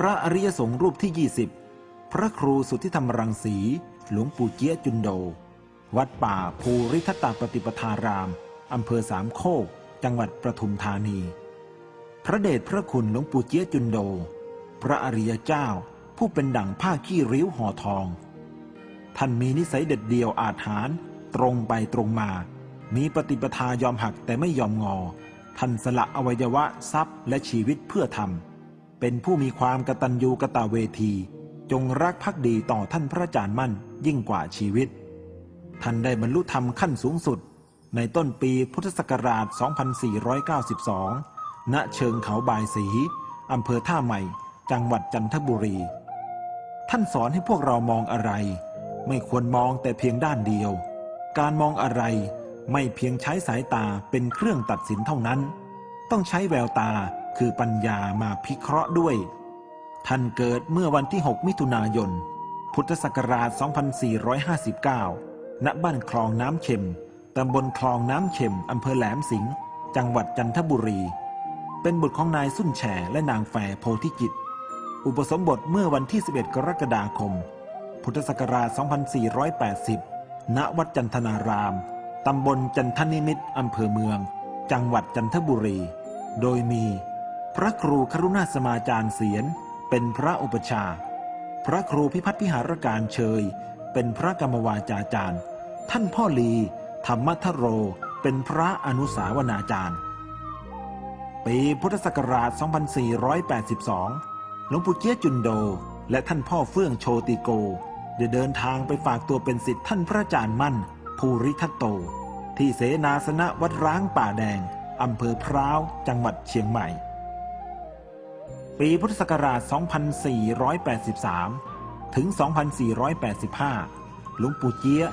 พระอริยสงฆ์รูปที่ 20 พระครูสุทธิธรรมรังสี หลวงปู่เจี๊ยจุนโด วัดป่าภูริทัตตปฏิปทาราม อำเภอสามโคก จังหวัดประทุมธานี พระเดชพระคุณหลวงปู่เจี๊ยจุนโด พระอริยเจ้าผู้เป็นดั่งผ้าขี้ริ้วห่อทอง ท่านมีนิสัยเด็ดเดียวอาถรรพ์ตรงไปตรงมา มีปฏิปทายอมหักแต่ไม่ยอมงอ ท่านสละอวัยวะทรัพย์และชีวิตเพื่อทำ เป็นผู้มีความกตัญญูกะตเวที จงรักภักดีต่อท่านพระอาจารย์มั่นยิ่งกว่าชีวิต ท่านได้บรรลุธรรมขั้นสูงสุด ในต้นปีพุทธศักราช 2492 ณ เชิงเขาบายสี อำเภอท่าใหม่ จังหวัดจันทบุรี ท่านสอนให้พวกเรามองอะไร ไม่ควรมองแต่เพียงด้านเดียว การมองอะไรไม่เพียงใช้สายตาเป็นเครื่องตัดสินเท่านั้น ต้องใช้แววตา คือปัญญามาพิเคราะห์ด้วย ท่านเกิดเมื่อวันที่ 6 มิถุนายน พุทธศักราช 2459 ณ บ้านคลองน้ำเข็ม ตำบลคลองน้ำเข็ม อำเภอแหลมสิงห์ จังหวัดจันทบุรี เป็นบุตรของนายสุนแฉและนางแฝโพธิกิจ อุปสมบทเมื่อวันที่ 11 กรกฎาคม พุทธศักราช 2480 ณ วัดจันทนาราม ตำบลจันทนิมิตรอำเภอเมือง จังหวัดจันทบุรี โดยมี พระครูครุณาสมาจารย์เสียน เป็นพระอุปชา พระครูพิพัฒน์พิหารการเชย เป็นพระกรรมวาจาจารย์ ท่านพ่อลีธรรมทโร เป็นพระอนุสาวนาจารย์ ปีพุทธศักราช 2482 หลวงปู่เจี๊ยจุนโด และท่านพ่อเฟื่องโชติโก ได้เดินทางไปฝากตัวเป็นศิษย์ท่านพระอาจารย์มั่น ภูริทัตโต ที่เสนาสนะวัดร้างป่าแดงอำเภอพร้าว จังหวัดเชียงใหม่ ปีพุทธศักราช 2483 ถึง 2485 หลวงปู่เจี๊ย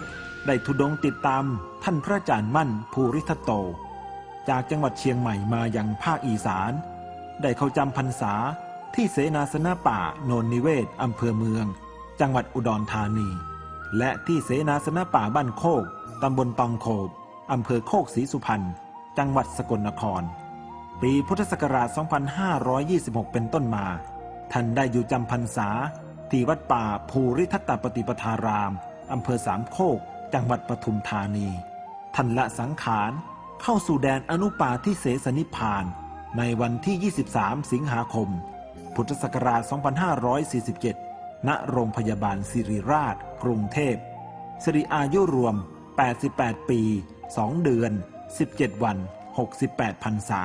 ได้ทุดงติดตามท่านพระอาจารย์มั่นภูริทัตโต จากจังหวัดเชียงใหม่มายังภาคอีสาน ได้เข้าจำพรรษาที่เสนาสนะป่าโนนนิเวศอำเภอเมือง จังหวัดอุดรธานี และที่เสนาสนะป่าบ้านโคกตำบลตองโคบอำเภอโคกศรีสุพรรณจังหวัดสกลนคร ปีพุทธศักราช 2526 เป็นต้นมา ท่านได้อยู่จำพรรษา ที่วัดป่าภูริทัตตปฏิปทาราม อำเภอสามโคก จังหวัดปทุมธานี ท่านละสังขาร เข้าสู่แดนอนุปาทิเสสนิพพาน ในวันที่ 23 สิงหาคม พุทธศักราช 2547 ณ โรงพยาบาลสิริราช กรุงเทพสิริอายุรวม 88 ปี 2 เดือน 17 วัน 68พรรษา